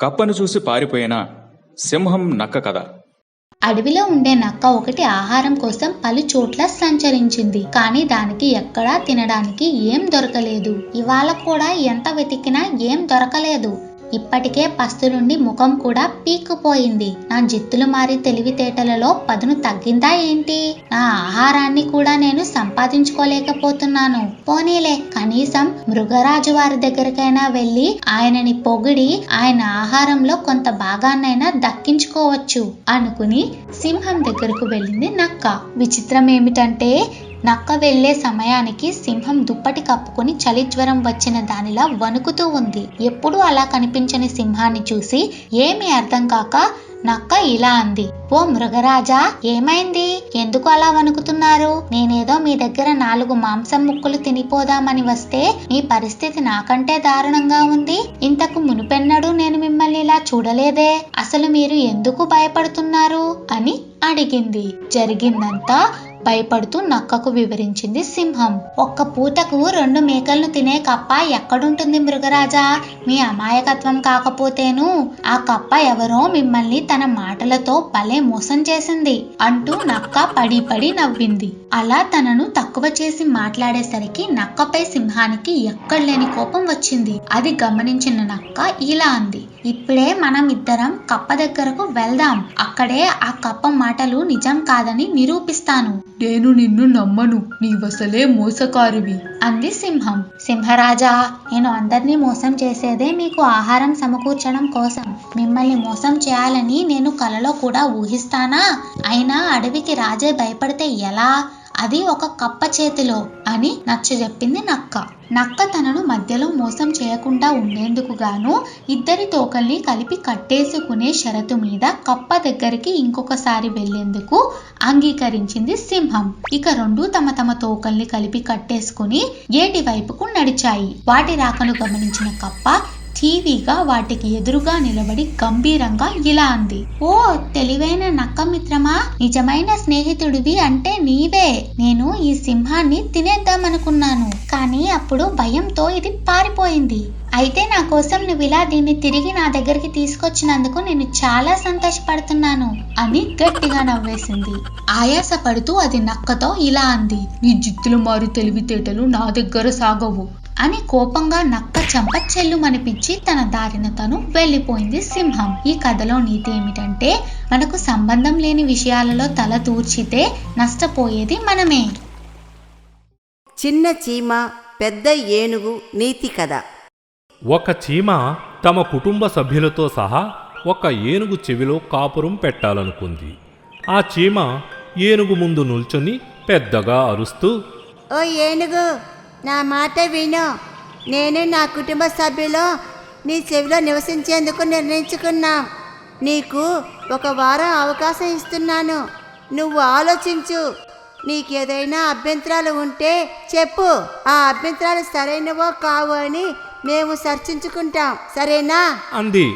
కప్పను చూసి పారిపోయిన సింహం నక్క కథ. అడవిలో ఉండే నక్క ఒకటి ఆహారం కోసం పలు చోట్ల సంచరించింది. కానీ దానికి ఎక్కడా తినడానికి ఏం దొరకలేదు. ఇవాళ కూడా ఎంత వెతికినా ఏం దొరకలేదు. ఇప్పటికే పస్తులుండి ముఖం కూడా పీక్కుపోయింది. నా జిత్తులు మారి తెలివితేటలలో పదును తగ్గిందా ఏంటి? నా ఆహారాన్ని కూడా నేను సంపాదించుకోలేకపోతున్నాను. పోనీలే కనీసం మృగరాజు వారి దగ్గరికైనా వెళ్ళి ఆయనని పొగిడి ఆయన ఆహారంలో కొంత భాగాన్నైనా దక్కించుకోవచ్చు అనుకుని సింహం దగ్గరకు వెళ్ళింది నక్క. విచిత్రం ఏమిటంటే నక్క వెళ్ళే సమయానికి సింహం దుప్పటి కప్పుకొని చలి జ్వరం వచ్చిన దానిలా వణుకుతూ ఉంది. ఎప్పుడూ అలా కనిపించని సింహాన్ని చూసి ఏమీ అర్థం కాక నక్క ఇలా అంది. ఓ మృగరాజా ఏమైంది? ఎందుకు అలా వణుకుతున్నారు? నేనేదో మీ దగ్గర నాలుగు మాంసం ముక్కలు తినిపోదామని వస్తే మీ పరిస్థితి నాకంటే దారుణంగా ఉంది. ఇంతకు మునుపెన్నడూ నేను మిమ్మల్ని ఇలా చూడలేదే. అసలు మీరు ఎందుకు భయపడుతున్నారు? అని అడిగింది. జరిగిందంతా భయపడుతూ నక్కకు వివరించింది సింహం. ఒక్క పూటకు రెండు మేకలను తినే కప్ప ఎక్కడుంటుంది మృగరాజా? మీ అమాయకత్వం కాకపోతేను ఆ కప్ప ఎవరో మిమ్మల్ని తన మాటలతో భలే మోసం చేసింది అంటూ నక్క పడి పడి నవ్వింది. అలా తనను తక్కువ చేసి మాట్లాడేసరికి నక్కపై సింహానికి ఎక్కడలేని కోపం వచ్చింది. అది గమనించిన నక్క ఇలా అంది. ఇప్పుడే మనం ఇద్దరం కప్ప దగ్గరకు వెళ్దాం. అక్కడే ఆ కప్ప మాటలు నిజం కాదని నిరూపిస్తాను. నేను నిన్ను నమ్మను. నీవసలే మోసకారివి. అంది సింహం. సింహరాజా నేను అందరినీ మోసం చేసేదే మీకు ఆహారం సమకూర్చడం కోసం. మిమ్మల్ని మోసం చేయాలని నేను కలలో కూడా ఊహిస్తానా? అయినా అడవికి రాజే భయపడితే ఎలా? అది ఒక కప్ప చేతిలో అని నచ్చజెప్పింది నక్క. నక్క తనను మధ్యలో మోసం చేయకుండా ఉండేందుకు గాను ఇద్దరి తోకల్ని కలిపి కట్టేసుకునే షరతు మీద కప్ప దగ్గరికి ఇంకొకసారి వెళ్ళేందుకు అంగీకరించింది సింహం. ఇక రెండు తమ తమ తోకల్ని కలిపి కట్టేసుకుని ఏటి వైపుకు నడిచాయి. వాటి రాకను గమనించిన కప్ప టీవీగా వాటికి ఎదురుగా నిలబడి గంభీరంగా ఇలా అంది. ఓ తెలివైన నక్క మిత్రమా నిజమైన స్నేహితుడివి అంటే నీవే. నేను ఈ సింహాన్ని తినేద్దామనుకున్నాను. కానీ అప్పుడు భయంతో ఇది పారిపోయింది. అయితే నా కోసం నువ్వు ఇలా దీన్ని తిరిగి నా దగ్గరికి తీసుకొచ్చినందుకు నేను చాలా సంతోషపడుతున్నాను అని గట్టిగా నవ్వేసింది. ఆయాసపడుతూ అది నక్కతో ఇలా అంది. నీ జిత్తులు మారు తెలివితేటలు నా దగ్గర సాగవు. అని కోపంగా నక్క చెంప చెల్లుమనిపించి తన దారిన తను వెళ్ళిపోయింది సింహం. ఈ కథలో నీతి ఏమిటంటే మనకు సంబంధం లేని విషయాలలో తల దూర్చితే నష్టపోయేది మనమే. చిన్న చీమ పెద్ద ఏనుగు నీతి కథ. ఒక చీమ తమ కుటుంబ సభ్యులతో సహా ఒక ఏనుగు చెవిలో కాపురం పెట్టాలనుకుంది. ఆ చీమ ఏనుగు ముందు నిల్చుని పెద్దగా అరుస్తూ ఓ ఏనుగు నా మాట విను. నేను నా కుటుంబ సభ్యులు నీ చెవిలో నివసించేందుకు నిర్ణయించుకున్నాం. నీకు ఒక వారం అవకాశం ఇస్తున్నాను. నువ్వు ఆలోచించు. నీకేదైనా అభ్యంతరాలు ఉంటే చెప్పు. ఆ అభ్యంతరాలు సరైనవో కావు అని మేము చర్చించుకుంటాం. సరేనా? అంది.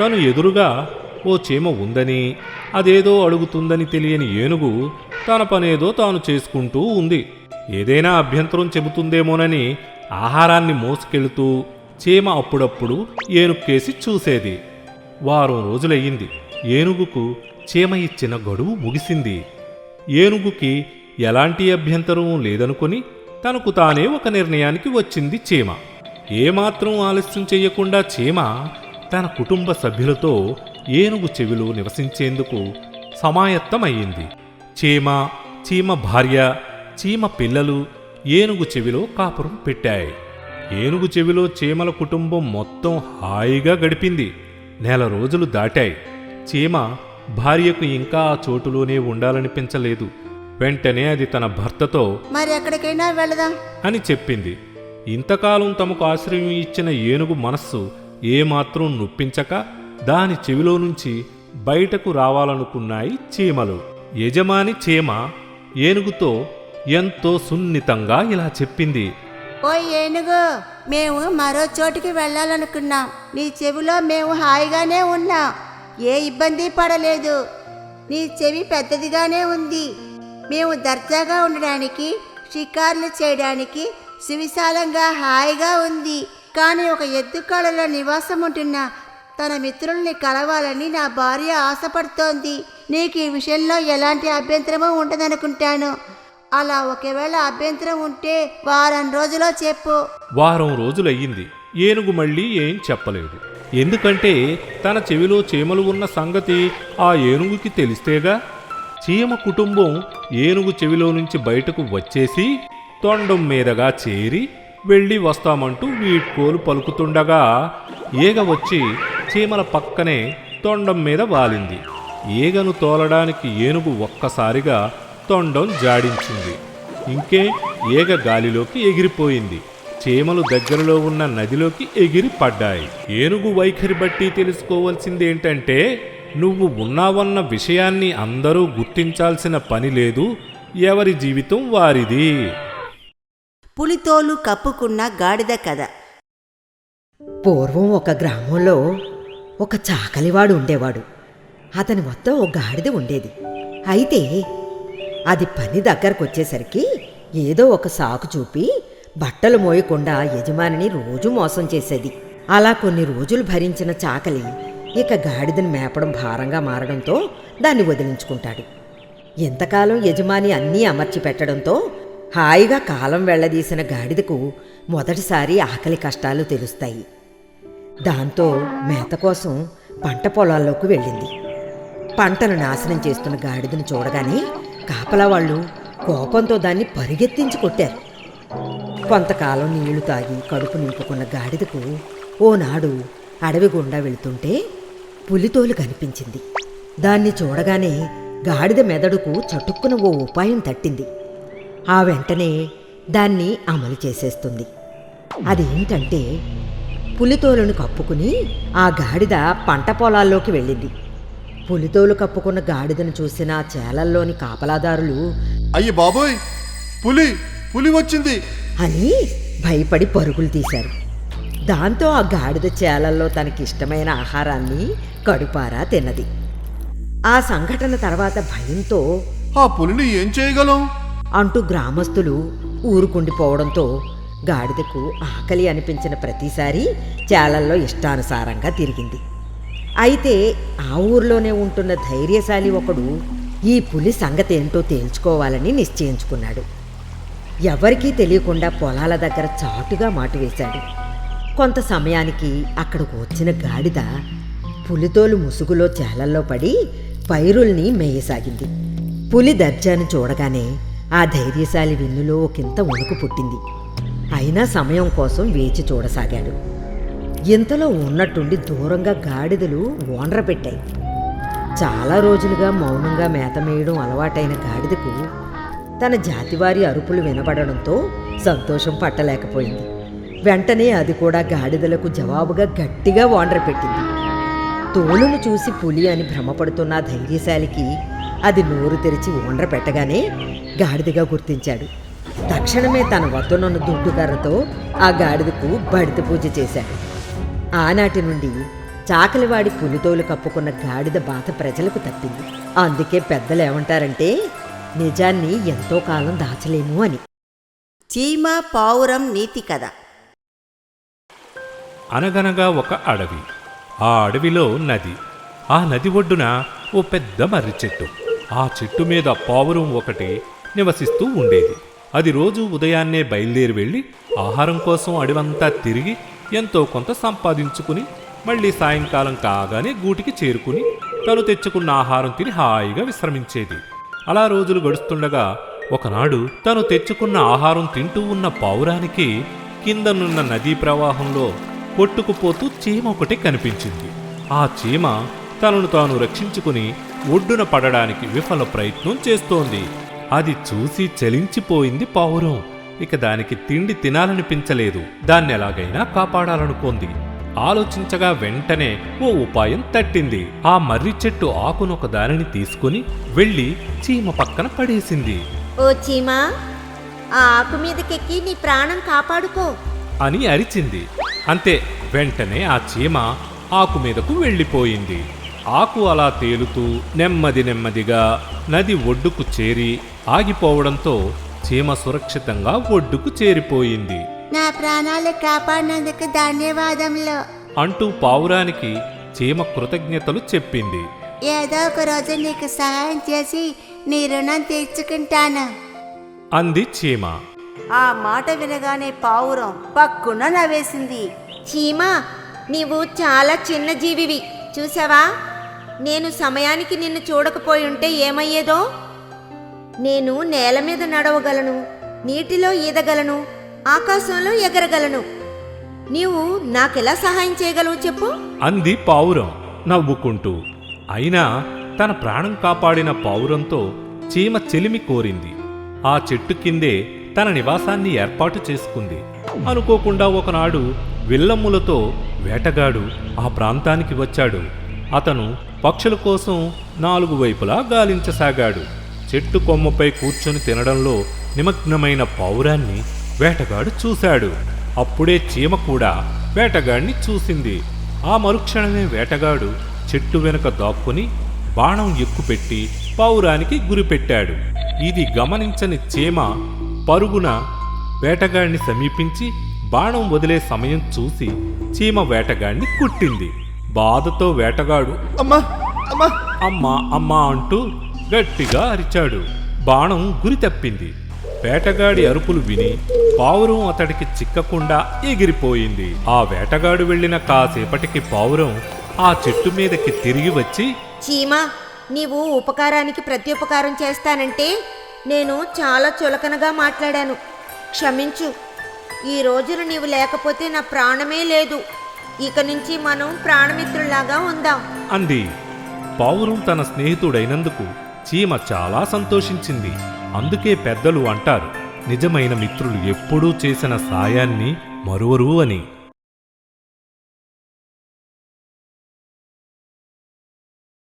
తను ఎదురుగా ఓ చీమ ఉందని అదేదో అడుగుతుందని తెలియని ఏనుగు తన పనేదో తాను చేసుకుంటూ ఉంది. ఏదైనా అభ్యంతరం చెబుతుందేమోనని ఆహారాన్ని మోసుకెళుతూ చీమ అప్పుడప్పుడు ఏనుక్కేసి చూసేది. వారం రోజులయ్యింది. ఏనుగుకు చీమ ఇచ్చిన గడువు ముగిసింది. ఏనుగుకి ఎలాంటి అభ్యంతరం లేదనుకొని తనకు తానే ఒక నిర్ణయానికి వచ్చింది చీమ. ఏమాత్రం ఆలస్యం చేయకుండా చీమ తన కుటుంబ సభ్యులతో ఏనుగు చెవిలో నివసించేందుకు సమాయత్తమయ్యింది. చీమ చీమ భార్య చీమ పిల్లలు ఏనుగు చెవిలో కాపురం పెట్టాయి. ఏనుగు చెవిలో చీమల కుటుంబం మొత్తం హాయిగా గడిపింది. నెల రోజులు దాటాయి. చీమ భార్యకు ఇంకా ఆ చోటులోనే ఉండాలనిపించలేదు. వెంటనే అది తన భర్తతో మరి ఎక్కడికైనా వెళదాం. అని చెప్పింది. ఇంతకాలం తమకు ఆశ్రయం ఇచ్చిన ఏనుగు మనస్సు ఏమాత్రం నొప్పించక దాని చెవిలో నుంచి బయటకు రావాలనుకున్నాయి చీమలు. యజమాని చీమ ఏనుగుతో ఎంతో సున్నితంగా ఇలా చెప్పింది. ఓ ఏనుగు మేము మరో చోటికి వెళ్ళాలనుకున్నాం. నీ చెవిలో మేము హాయిగానే ఉన్నాం. ఏ ఇబ్బంది పడలేదు. నీ చెవి పెద్దదిగానే ఉంది. మేము దర్జాగా ఉండడానికి షికార్లు చేయడానికి సువిశాలంగా హాయిగా ఉంది. కానీ ఒక ఎద్దు కాళ్ళలో నివాసం ఉంటున్న తన మిత్రుల్ని కలవాలని నా భార్య ఆశపడుతోంది. నీకు ఈ విషయంలో ఎలాంటి అభ్యంతరమూ ఉండదనుకుంటాను. అలా ఒకవేళ అభ్యంతరం ఉంటే వారం రోజులో చెప్పు. వారం రోజులయ్యింది. ఏనుగు మళ్ళీ ఏం చెప్పలేదు. ఎందుకంటే తన చెవిలో చీమలు ఉన్న సంగతి ఆ ఏనుగుకి తెలిస్తేగా? చీమ కుటుంబం ఏనుగు చెవిలో నుంచి బయటకు వచ్చేసి తొండం మీదగా చేరి వెళ్ళి వస్తామంటూ వీడ్కోలు పలుకుతుండగా ఈగ వచ్చి చీమల పక్కనే తొండం మీద వాలింది. ఈగను తోలడానికి ఏనుగు ఒక్కసారిగా తొండం జాడించింది. ఇంకే ఈగ గాలిలోకి ఎగిరిపోయింది. చీమలు దగ్గరలో ఉన్న నదిలోకి ఎగిరి పడ్డాయి. ఏనుగు వైఖరి బట్టి తెలుసుకోవాల్సిందేంటంటే నువ్వు ఉన్నావన్న విషయాన్ని అందరూ గుర్తించాల్సిన పని లేదు. ఎవరి జీవితం వారిది. పులితోలు కప్పుకున్న గాడిద కథ. పూర్వం ఒక గ్రామంలో ఒక చాకలివాడు ఉండేవాడు. అతని మొత్తం ఒక గాడిద ఉండేది. అయితే అది పని దగ్గరకు వచ్చేసరికి ఏదో ఒక సాకు చూపి బట్టలు మోయకుండా యజమానిని రోజు మోసం చేసేది. అలా కొన్ని రోజులు భరించిన చాకలి ఇక గాడిదను మేపడం భారంగా మారడంతో దాన్ని వదిలించుకుంటాడు. ఎంతకాలం యజమాని అన్నీ అమర్చి పెట్టడంతో హాయిగా కాలం వెళ్ళదీసిన గాడిదకు మొదటిసారి ఆకలి కష్టాలు తెలుస్తాయి. దాంతో మేత కోసం పంట పొలాల్లోకి వెళ్ళింది. పంటను నాశనం చేస్తున్న గాడిదను చూడగానే కాపలా వాళ్ళు కోపంతో దాన్ని పరిగెత్తించి కొట్టారు. కొంతకాలం నీళ్ళు తాగి కడుపు నింపుకున్న గాడిదకు ఓనాడు అడవి గుండా వెళుతుంటే పులితోలు కనిపించింది. దాన్ని చూడగానే గాడిద మెదడుకు చటుక్కున ఓ ఉపాయం తట్టింది. ఆ వెంటనే దాన్ని అమలు చేసేస్తుంది. అదేంటంటే పులితోలను కప్పుకుని ఆ గాడిద పంట పొలాల్లోకి వెళ్ళింది. పులితోలు కప్పుకున్న గాడిదను చూసిన ఆ చేలల్లోని కాపలాదారులు అయ్యి బాబోయ్ పులి పులి వచ్చింది. అని భయపడి పరుగులు తీశారు. దాంతో ఆ గాడిద చేలల్లో తనకిష్టమైన ఆహారాన్ని కడుపారా తిన్నది. ఆ సంఘటన తర్వాత భయంతో ఆ పులిని ఏం చేయగలం? అంటూ గ్రామస్తులు ఊరుకుండిపోవడంతో గాడిదకు ఆకలి అనిపించిన ప్రతిసారి చాలల్లో ఇష్టానుసారంగా తిరిగింది. అయితే ఆ ఊర్లోనే ఉంటున్న ధైర్యశాలి ఒకడు ఈ పులి సంగతి ఏంటో తేల్చుకోవాలని నిశ్చయించుకున్నాడు. ఎవరికీ తెలియకుండా పొలాల దగ్గర చాటుగా మాటు వేశాడు. కొంత సమయానికి అక్కడకు వచ్చిన గాడిద పులితోలు ముసుగులో చేలల్లో పడి పైరుల్ని మేయసాగింది. పులి దర్జాను చూడగానే ఆ ధైర్యశాలి వెన్నులో ఒకంత వణుకు పుట్టింది. అయినా సమయం కోసం వేచి చూడసాగాడు. ఇంతలో ఉన్నట్టుండి దూరంగా గాడిదలు ఓండ్ర పెట్టాయి. చాలా రోజులుగా మౌనంగా మేత మేయడం అలవాటైన గాడిదకు తన జాతివారి అరుపులు వినబడడంతో సంతోషం పట్టలేకపోయింది. వెంటనే అది కూడా గాడిదలకు జవాబుగా గట్టిగా ఓండ్ర పెట్టింది. తోలును చూసి పులి అని భ్రమపడుతున్న ధైర్యశాలికి అది నోరు తెరిచి ఓండ్ర పెట్టగానే గాడిదగా గుర్తించాడు. తక్షణమే తన వద్దనున్న దుడ్డుకర్రతో ఆ గాడిదకు బడిత పూజ చేశాడు. ఆనాటి నుండి చాకలివాడి పులితోలు కప్పుకున్న గాడిద బాధ ప్రజలకు తప్పింది. అందుకే పెద్దలు ఏమంటారంటే నిజాన్ని ఎంతో కాలం దాచలేము అని. చీమ పావురం నీతి కథ. అనగనగా ఒక అడవి. ఆ అడవిలో నది. ఆ నది ఒడ్డున ఓ పెద్ద మర్రి చెట్టు. ఆ చెట్టు మీద పావురం ఒకటి నివసిస్తూ ఉండేది. అది రోజు ఉదయాన్నే బయలుదేరి వెళ్ళి ఆహారం కోసం అడవంతా తిరిగి ఎంతో కొంత సంపాదించుకుని మళ్ళీ సాయంకాలం కాగానే గూటికి చేరుకుని తను తెచ్చుకున్న ఆహారం తిని హాయిగా విశ్రమించేది. అలా రోజులు గడుస్తుండగా ఒకనాడు తను తెచ్చుకున్న ఆహారం తింటూ ఉన్న పావురానికి కిందనున్న నదీ ప్రవాహంలో కొట్టుకుపోతూ చీమ ఒకటి కనిపించింది. ఆ చీమ తనను తాను రక్షించుకుని ఒడ్డున పడడానికి విఫల ప్రయత్నం చేస్తోంది. అది చూసి చలించిపోయింది పావురం. ఇక దానికి తిండి తినాలనిపించలేదు. దాన్ని ఎలాగైనా కాపాడాలనుకోంది. ఆలోచించగా వెంటనే ఓ ఉపాయం తట్టింది. ఆ మర్రి చెట్టు ఆకునొక దానిని తీసుకుని వెళ్ళి చీమ పక్కన పడేసింది. ఓ చీమా ఆ ఆకు మీదకెక్కి నీ ప్రాణం కాపాడుకో అని అరిచింది. అంతే వెంటనే ఆ చీమ ఆకు మీదకు వెళ్ళిపోయింది. ఆకు అలా తేలుతూ నెమ్మది నెమ్మదిగా నది ఒడ్డుకు చేరి ఆగిపోవడంతో చీమ సురక్షితంగా ఒడ్డుకు చేరిపోయింది. నా ప్రాణాలు కాపాడినందుకు ధన్యవాదములు. అంటూ పావురానికి చీమ కృతజ్ఞతలు చెప్పింది. ఏదో ఒక రోజు నీకు సహాయం చేసి నీ రుణం తీర్చుకుంటాను. అంది చీమ ఆ మాట వినగానే పావురం పక్కున నవ్వేసింది. చీమా నీవు చాలా చిన్న జీవివి చూసావా? నేను సమయానికి నిన్ను చూడకపోయి ఉంటే ఏమయ్యేదో? నేను నేల మీద నడవగలను నీటిలో ఈదగలను ఆకాశంలో ఎగరగలను. నీవు నాకెలా సహాయం చేయగలవు చెప్పు? అంది పావురం నవ్వుకుంటూ. అయినా తన ప్రాణం కాపాడిన పావురంతో చీమ చెలిమి కోరింది. ఆ చెట్టు కిందే తన నివాసాన్ని ఏర్పాటు చేసుకుంది. అనుకోకుండా ఒకనాడు విల్లమ్ములతో వేటగాడు ఆ ప్రాంతానికి వచ్చాడు. అతను పక్షుల కోసం నాలుగు వైపులా గాలించసాగాడు. చెట్టు కొమ్మపై కూర్చొని తినడంలో నిమగ్నమైన పావురాన్ని వేటగాడు చూశాడు. అప్పుడే చీమ కూడా వేటగాడిని చూసింది. ఆ మరుక్షణమే వేటగాడు చెట్టు వెనుక దాక్కుని బాణం ఎక్కుపెట్టి పావురానికి గురిపెట్టాడు. ఇది గమనించని చీమ పరుగున వేటగాడిని సమీపించి బాణం వదిలే సమయం చూసి చీమ వేటగాడిని కుట్టింది. బాధతో వేటగాడు అమ్మా అమ్మా. అమ్మా అమ్మా అంటూ గట్టిగా అరిచాడు. బాణం గురి తప్పింది. వేటగాడి అరుపులు విని పావురం అతడికి చిక్కకుండా ఎగిరిపోయింది. ఆ వేటగాడు వెళ్ళిన కాసేపటికి పావురం ఆ చెట్టు మీదకి తిరిగి వచ్చి చీమా నీవు ఉపకారానికి ప్రత్యుపకారం చేస్తానంటే నేను చాలా చులకనగా మాట్లాడాను. క్షమించు. ఈ రోజున నీవు లేకపోతే నా ప్రాణమే లేదు. ఇక నుంచి మనం ప్రాణమిత్రుల్లాగా ఉందాం. అంది. పావురం తన స్నేహితుడైనందుకు చీమ చాలా సంతోషించింది. అందుకే పెద్దలు అంటారు నిజమైన మిత్రులు ఎప్పుడూ చేసిన సాయాన్ని మరువరు అని.